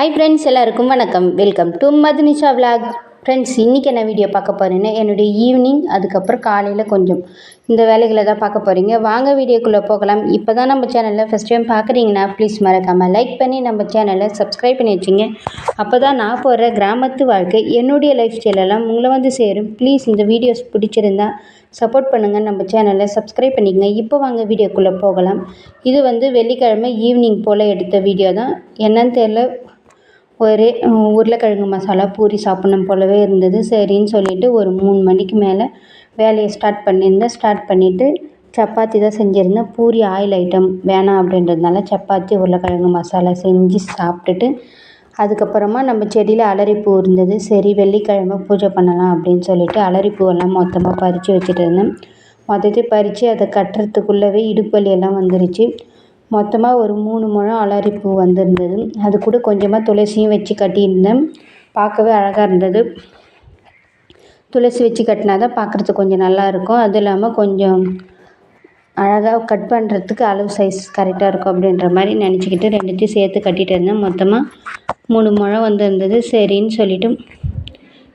Hi friends எல்லாருக்கும் வணக்கம். Welcome to Madhunisha vlog friends இன்றைக்கி என்ன வீடியோ பார்க்க போகிறேன்னா என்னுடைய ஈவினிங் அதுக்கப்புறம் காலையில் கொஞ்சம் இந்த வேலைகளை தான் பார்க்க போகிறீங்க வாங்க வீடியோக்குள்ளே போகலாம். இப்போ தான் நம்ம சேனலில் ஃபஸ்ட் டைம் பார்க்குறீங்கன்னா ப்ளீஸ் மறக்காமல் லைக் பண்ணி நம்ம சேனலை சப்ஸ்கிரைப் பண்ணி வச்சுங்க. அப்போ தான் நான் போகிற கிராமத்து வாழ்க்கை என்னுடைய லைஃப் ஸ்டைலெல்லாம் உங்களை வந்து சேரும். ப்ளீஸ் இந்த வீடியோஸ் பிடிச்சிருந்தா சப்போர்ட் பண்ணுங்கள் நம்ம சேனலை சப்ஸ்கிரைப் பண்ணிக்கங்க. இப்போ வாங்க வீடியோக்குள்ளே போகலாம். இது வந்து வெள்ளிக்கிழமை ஈவினிங் போல் எடுத்த வீடியோ தான். என்னன்னு தெரியல. ஒரே உருளைக்கிழங்கு மசாலா பூரி சாப்பிட்ணும் போலவே இருந்தது. சரின்னு சொல்லிவிட்டு ஒரு மூணு மணிக்கு மேலே வேலையை ஸ்டார்ட் பண்ணியிருந்தேன். ஸ்டார்ட் பண்ணிவிட்டு சப்பாத்தி தான் செஞ்சுருந்தேன். பூரி ஆயில் ஐட்டம் வேணாம் அப்படின்றதுனால சப்பாத்தி உருளைக்கிழங்கு மசாலா செஞ்சு சாப்பிட்டுட்டு அதுக்கப்புறமா நம்ம செடியில் அலரிப்பூ இருந்தது. சரி வெள்ளிக்கிழமை பூஜை பண்ணலாம் அப்படின்னு சொல்லிட்டு அலரிப்பூவெல்லாம் மொத்தமாக பறித்து வச்சுட்டு இருந்தேன். மொத்தத்தையும் பறித்து அதை கட்டுறதுக்குள்ளவே இடுப்பு எல்லாம் வந்துருச்சு. மொத்தமாக ஒரு மூணு முழம் அலரிப்பூ வந்திருந்தது. அது கூட கொஞ்சமாக துளசியும் வச்சு கட்டியிருந்தேன். பார்க்கவே அழகாக இருந்தது. துளசி வச்சு கட்டினா தான் பார்க்குறதுக்கு கொஞ்சம் நல்லா இருக்கும். அதுவும் இல்லாமல் கொஞ்சம் அழகாக கட் பண்ணுறதுக்கு அளவு சைஸ் கரெக்டாக இருக்கும் அப்படின்ற மாதிரி நினச்சிக்கிட்டு ரெண்டுத்தையும் சேர்த்து கட்டிகிட்டு இருந்தேன். மொத்தமாக மூணு முழம் வந்திருந்தது. சரின்னு சொல்லிட்டு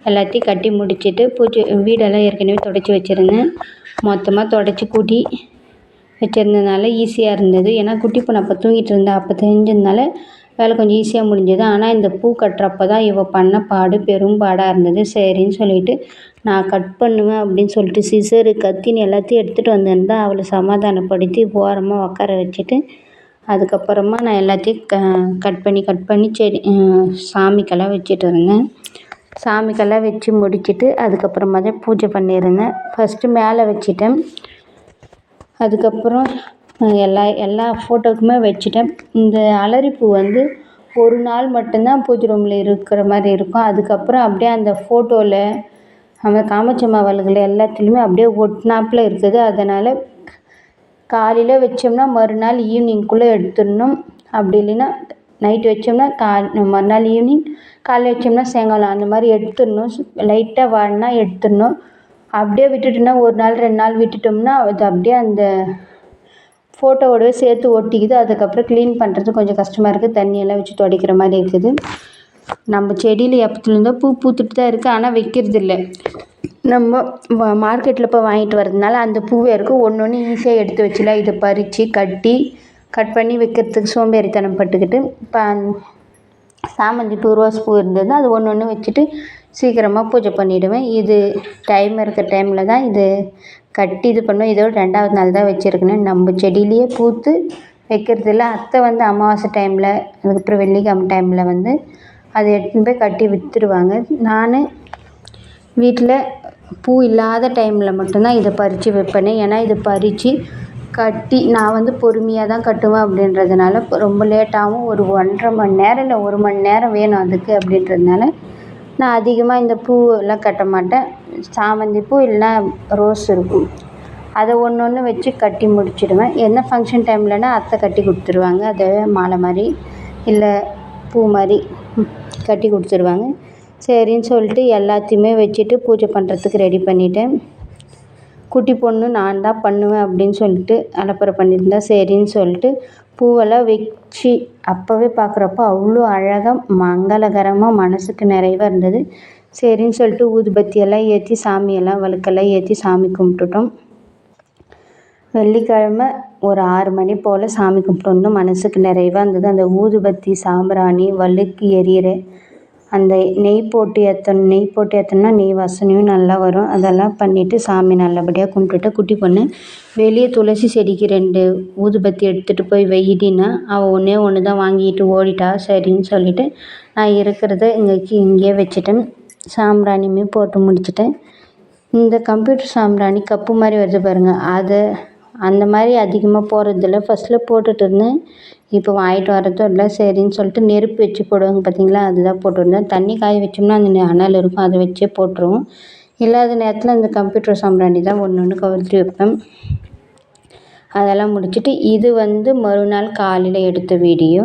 எல்லாத்தையும் கட்டி முடிச்சிட்டு பூஜை வீடெல்லாம் ஏற்கனவே தொடச்சி வச்சுருந்தேன். மொத்தமாக தொடச்சி கூட்டி வச்சுருந்ததுனால ஈஸியாக இருந்தது. ஏன்னா குட்டி பொண்ணு அப்போ தூங்கிட்டு இருந்தா அப்போ தெரிஞ்சதுனால வேலை கொஞ்சம் ஈஸியாக முடிஞ்சது. ஆனால் இந்த பூ கட்டுறப்ப தான் இவள் பண்ண பாடு பெரும் பாடாக இருந்தது. சரின்னு சொல்லிட்டு நான் கட் பண்ணுவேன் அப்படின்னு சொல்லிட்டு சிசரு கத்தின்னு எல்லாத்தையும் எடுத்துகிட்டு வந்திருந்தா அவளை சமாதானப்படுத்தி ஓரமாக உட்கார வச்சுட்டு அதுக்கப்புறமா நான் எல்லாத்தையும் க கட் பண்ணி கட் பண்ணி செடி சாமிக்கெல்லாம் வச்சுட்டு இருந்தேன். சாமிக்கெல்லாம் வச்சு முடிச்சுட்டு அதுக்கப்புறமா தான் பூஜை பண்ணியிருந்தேன். ஃபஸ்ட்டு மேலே வச்சிட்டேன். அதுக்கப்புறம் எல்லா எல்லா ஃபோட்டோவுக்குமே வச்சுட்டேன். இந்த அலரிப்பூ வந்து ஒரு நாள் மட்டும்தான் பூஜை ரூமில் இருக்கிற மாதிரி இருக்கும். அதுக்கப்புறம் அப்படியே அந்த ஃபோட்டோவில் அந்த காமாட்சி அவல்கள் எல்லாத்துலேயுமே அப்படியே ஒட்டினாப்புல இருக்குது. அதனால் காலையில் வச்சோம்னா மறுநாள் ஈவினிங்குள்ளே எடுத்துடணும். அப்படி இல்லைன்னா நைட்டு வச்சோம்னா கா மறுநாள் ஈவினிங் காலையில் வச்சோம்னா சாயங்காலம் அந்த மாதிரி எடுத்துடணும். லைட்டாக வாடினா எடுத்துடணும். அப்படியே விட்டுட்டோம்னா ஒரு நாள் ரெண்டு நாள் விட்டுட்டோம்னா அது அப்படியே அந்த ஃபோட்டோவோடவே சேர்த்து ஒட்டிக்குது. அதுக்கப்புறம் க்ளீன் பண்ணுறது கொஞ்சம் கஷ்டமாக இருக்குது தண்ணியெல்லாம் வச்சு துடைக்கிற மாதிரி இருக்குது. நம்ம செடியில் எப்பத்துலேருந்தோ பூ பூத்துட்டு தான் இருக்குது ஆனால் வைக்கிறது இல்லை நம்ம மார்க்கெட்டில் போய் வாங்கிட்டு வரதுனால அந்த பூவே இருக்கும் ஒன்று ஒன்று ஈஸியாக எடுத்து வச்சிடலாம் இதை பறித்து கட்டி கட் பண்ணி வைக்கிறதுக்கு சோம்பேறித்தனம் பட்டுக்கிட்டு இப்போ சாமந்தி பூ ரோஸ் பூ இருந்தது அது ஒன்று ஒன்று வச்சுட்டு சீக்கிரமாக பூஜை பண்ணிவிடுவேன் இது டைம் இருக்கிற டைமில் தான் இது கட்டி இது பண்ணுவேன். இதோட ரெண்டாவது நாள் தான் வச்சுருக்கேன் நம்ம செடியிலேயே பூத்து வைக்கிறதில்ல அத்தை வந்து அமாவாசை டைமில் அதுக்கப்புறம் வெள்ளிக்கிழமை டைமில் வந்து அதை எடுத்துன்னு போய் கட்டி விற்றுருவாங்க நான் வீட்டில் பூ இல்லாத டைமில் மட்டும்தான் இதை பறித்து வைப்பேனே. ஏன்னா இதை பறித்து கட்டி நான் வந்து பொறுமையாக தான் கட்டுவேன் அப்படின்றதுனால இப்போ ரொம்ப லேட்டாகவும் ஒரு ஒன்றரை மணி நேரம் இல்லை ஒரு மணி நேரம் வேணும் அதுக்கு அப்படின்றதுனால நான் அதிகமாக இந்த பூவெல்லாம் கட்ட மாட்டேன். சாமந்தி பூ இல்லைன்னா ரோஸ் இருக்கும். அதை ஒன்று ஒன்று வச்சு கட்டி முடிச்சிடுவேன். என்ன ஃபங்க்ஷன் டைம்லனா அத்தை கட்டி கொடுத்துருவாங்க. அதை மாலை மாதிரி இல்லை பூ மாதிரி கட்டி கொடுத்துருவாங்க. சரின்னு சொல்லிட்டு எல்லாத்தையுமே வச்சுட்டு பூஜை பண்ணுறதுக்கு ரெடி பண்ணிட்டேன். குட்டி பொண்ணு நான் தான் பண்ணுவேன் அப்படின்னு சொல்லிட்டு அலப்பறை பண்ணியிருந்தா சரின்னு சொல்லிட்டு பூவெல்லாம் வச்சு அப்போவே பார்க்குறப்போ அவ்வளோ அழகாக மங்களகரமாக மனசுக்கு நிறைவாக இருந்தது. சரின்னு சொல்லிட்டு ஊதுபத்தியெல்லாம் ஏற்றி சாமியெல்லாம் விளக்கெல்லாம் ஏற்றி சாமி கும்பிட்டுட்டோம். வெள்ளிக்கிழமை ஒரு ஆறு மணி போல் சாமி கும்பிட்டோன்னு வந்தோம் மனசுக்கு நிறைவாக இருந்தது. அந்த ஊதுபத்தி சாம்பிராணி வழுக்கு எரியிற அந்த நெய் போட்டு ஏற்றணும் நெய் போட்டு ஏற்றணுன்னா நெய் வாசனையும் நல்லா வரும். அதெல்லாம் பண்ணிவிட்டு சாமி நல்லபடியாக கும்பிட்டுட்டு குட்டி பொண்ணு வெளியே துளசி செடிக்கு ரெண்டு ஊதுபத்தி எடுத்துகிட்டு போய் வெயிடின்னா அவள் ஒன்றே ஒன்று தான் வாங்கிட்டு ஓடிட்டா. சரின்னு சொல்லிவிட்டு நான் இருக்கிறத இங்கே இங்கேயே வச்சுட்டேன். சாம்பிராணியுமே போட்டு முடிச்சிட்டேன். இந்த கம்ப்யூட்டர் சாம்பிராணி கப்பு மாதிரி வருது பாருங்கள் அதை அந்த மாதிரி அதிகமாக போடுறதில்ல ஃபஸ்ட்டில் போட்டுட்டு இருந்தேன். இப்போ வாங்கிட்டு வரதும் இல்லை சரின்னு சொல்லிட்டு நெருப்பு வச்சு போடுவாங்க பார்த்தீங்களா? அதுதான் போட்டுருந்தேன். தண்ணி காய வச்சோம்னா அந்த அனல் இருக்கும். அதை வச்சே போட்டுருவோம். இல்லாத நேரத்தில் அந்த கம்ப்யூட்டர் சாம்பிராணி தான் ஒன்று ஒன்று கவுழ்த்து வைப்பேன். அதெல்லாம் முடிச்சுட்டு இது வந்து மறுநாள் காலையில் எடுத்த வீடியோ.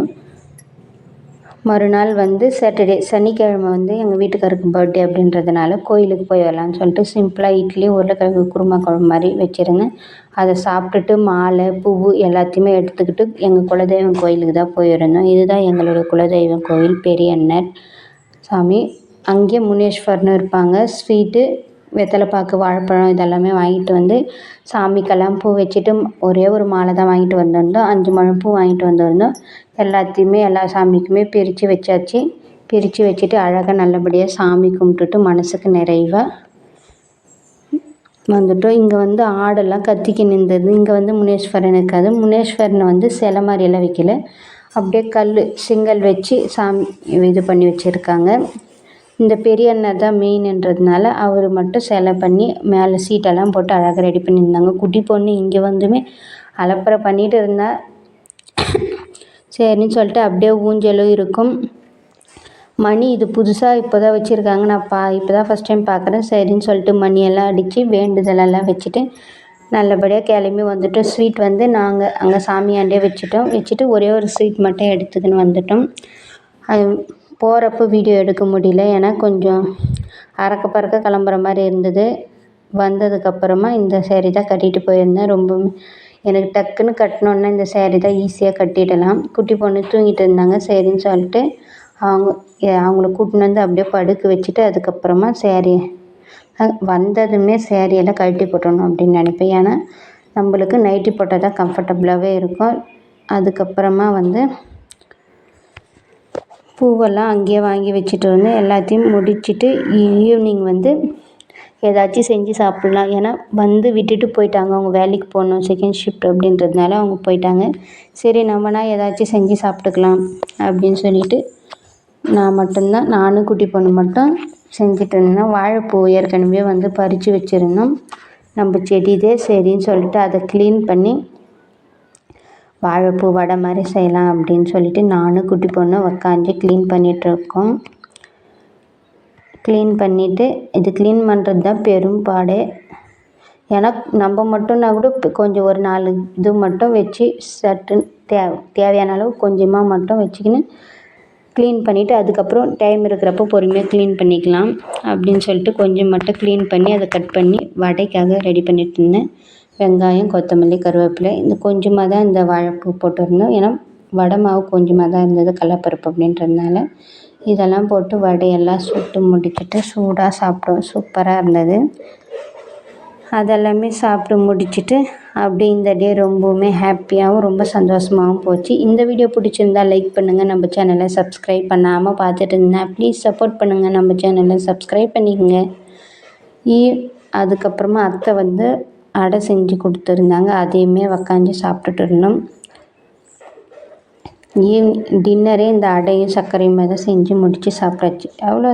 மறுநாள் வந்து சாட்டர்டே சனிக்கிழமை வந்து எங்கள் வீட்டுக்காருக்கு பர்த்டே அப்படின்றதுனால கோயிலுக்கு போய் வரலான்னு சொல்லிட்டு சிம்பிளாக இட்லி உருளைக்கிழங்கு குருமா குழம்பு மாதிரி வச்சுருந்தேன். அதை சாப்பிட்டுட்டு மாலை பூ எல்லாத்தையுமே எடுத்துக்கிட்டு எங்கள் குலதெய்வம் கோயிலுக்கு தான் போயிருந்தோம் இதுதான் எங்களுடைய குலதெய்வம் கோயில் பெரியண்ணர் சாமி. அங்கேயே முனீஸ்வரனும் இருப்பாங்க. ஸ்வீட்டு வெத்தலைப்பாக்கு வாழைப்பழம் இதெல்லாமே வாங்கிட்டு வந்து சாமிக்கெல்லாம் பூ வச்சுட்டு ஒரே ஒரு மாலை தான் வாங்கிட்டு வந்திருந்தோம். அஞ்சு முழம் பூ வாங்கிட்டு வந்திருந்தோம். எல்லாத்தையுமே எல்லா சாமிக்குமே பிரித்து வச்சாச்சு. பிரித்து வச்சுட்டு அழகாக நல்லபடியாக சாமி கும்பிட்டுட்டு மனசுக்கு நிறைவாக வந்துட்டோம். இங்கே வந்து ஆடெல்லாம் கத்திக்கி நின்றது. இங்கே வந்து முனேஸ்வரன் இருக்காது முனேஸ்வரனை வந்து சிலை மாதிரியெல்லாம் வைக்கல. அப்படியே கல் செங்கல் வச்சு சாமி இது பண்ணி வச்சுருக்காங்க. இந்த பெரிய அண்ணன் தான் மெயின்ன்றதுனால அவர் மட்டும் செலை பண்ணி மேலே சீட்டெல்லாம் போட்டு அழகாக ரெடி பண்ணியிருந்தாங்க. குட்டி பொண்ணு இங்கே வந்துமே அலப்பறை பண்ணிகிட்டு இருந்தா. சரின்னு சொல்லிட்டு அப்படியே ஊஞ்சலும் இருக்கும். மணி இது புதுசாக இப்போ தான் வச்சுருக்காங்க. நான் பா இப்போ தான் ஃபஸ்ட் டைம் பார்க்குறேன். சரின்னு சொல்லிட்டு மணியெல்லாம் அடித்து வேண்டுதலெல்லாம் வச்சுட்டு நல்லபடியாக கிளம்பி வந்துட்டோம். ஸ்வீட் வந்து நாங்கள் அங்கே சாமியாண்டே வச்சுட்டோம். வச்சுட்டு ஒரே ஒரு ஸ்வீட் மட்டும் எடுத்துக்கின்னு வந்துட்டோம். அது போகிறப்ப வீடியோ எடுக்க முடியல. ஏன்னா கொஞ்சம் அறக்க பறக்க கிளம்புற மாதிரி இருந்தது. வந்ததுக்கப்புறமா இந்த சேரீ தான் கட்டிட்டு போயிருந்தேன். ரொம்ப எனக்கு டக்குன்னு கட்டணுன்னா இந்த சேரீ தான் ஈஸியாக கட்டிடலாம். குட்டி பொண்ணு தூங்கிட்டு இருந்தாங்க. சரின்னு சொல்லிட்டு அவங்க அவங்கள கூட்டின்னு வந்து அப்படியே படுக்க வச்சுட்டு அதுக்கப்புறமா சேரீ வந்ததுமே சேரீயெல்லாம் கழட்டி போட்டுடணும் அப்படின்னு நினைப்பேன். ஏன்னா நம்மளுக்கு நைட்டி போட்டால் தான் கம்ஃபர்டபுளாகவே இருக்கும். அதுக்கப்புறமா வந்து பூவெல்லாம் அங்கேயே வாங்கி வச்சுட்டு வந்து எல்லாத்தையும் முடிச்சுட்டு ஈவினிங் வந்து ஏதாச்சும் செஞ்சு சாப்பிட்லாம். ஏன்னா வந்து விட்டுட்டு போயிட்டாங்க. அவங்க வேலைக்கு போகணும் செகண்ட் ஷிஃப்ட் அப்படின்றதுனால அவங்க போயிட்டாங்க. சரி நம்மனா ஏதாச்சும் செஞ்சு சாப்பிட்டுக்கலாம் அப்படின்னு சொல்லிட்டு நான் மட்டும்தான் நானும் குட்டி பொண்ணு மட்டும் செஞ்சுட்டு இருந்தேன். வாழைப்பூ ஏற்கனவே வந்து பறித்து வச்சுருந்தோம். நம்ம செடிதே சரின்னு சொல்லிட்டு அதை க்ளீன் பண்ணி வாழைப்பூ வடை மாதிரி செய்யலாம் அப்படின்னு சொல்லிட்டு நானும் குட்டி பொண்ணும் உக்காந்து க்ளீன் பண்ணிகிட்ருக்கோம் க்ளீன் பண்ணிவிட்டு இது க்ளீன் பண்ணுறது தான் பெரும் பாடே. ஏன்னா நம்ம மட்டும்னா கூட கொஞ்சம் ஒரு நாலு இது மட்டும் வச்சு சட்டுன்னு தே தேவையான அளவு கொஞ்சமாக மட்டும் வச்சுக்கின்னு க்ளீன் பண்ணிவிட்டு அதுக்கப்புறம் டைம் இருக்கிறப்போ பொறுமையாக க்ளீன் பண்ணிக்கலாம் அப்படின்னு சொல்லிட்டு கொஞ்சம் மட்டும் க்ளீன் பண்ணி அதை கட் பண்ணி வடைக்காக ரெடி பண்ணிட்டு இருந்தேன். வெங்காயம் கொத்தமல்லி கருவேப்பிலை இந்த கொஞ்சமாக தான் இந்த வாழைப்பூ போட்டிருந்தோம். ஏன்னா வடை மாவு கொஞ்சமாக தான் இருந்தது கடலப்பருப்பு அப்படின்றதுனால. இதெல்லாம் போட்டு வடையெல்லாம் சுட்டு முடிச்சுட்டு சூடாக சாப்பிட்டோம். சூப்பராக இருந்தது. அதெல்லாமே சாப்பிட்டு முடிச்சுட்டு அப்படி இந்த டே ரொம்பவுமே ஹாப்பியாகவும் ரொம்ப சந்தோஷமாகவும் போச்சு. இந்த வீடியோ பிடிச்சிருந்தா லைக் பண்ணுங்கள் நம்ம சேனலை சப்ஸ்கிரைப் பண்ணாமல் பார்த்துட்டு இருந்தேன் ப்ளீஸ் சப்போர்ட் பண்ணுங்கள் நம்ம சேனலை சப்ஸ்கிரைப் பண்ணிக்கோங்க. ஈ அதுக்கப்புறமா அத்தை வந்து அடை செஞ்சு கொடுத்துருந்தாங்க. அதையுமே உக்காந்து சாப்பிட்டுட்டு இருந்தோம். ஈவினிங் டின்னரே இந்த அடையும் சர்க்கரையும் தான் செஞ்சு முடித்து சாப்பிட்டாச்சு. அவ்வளோ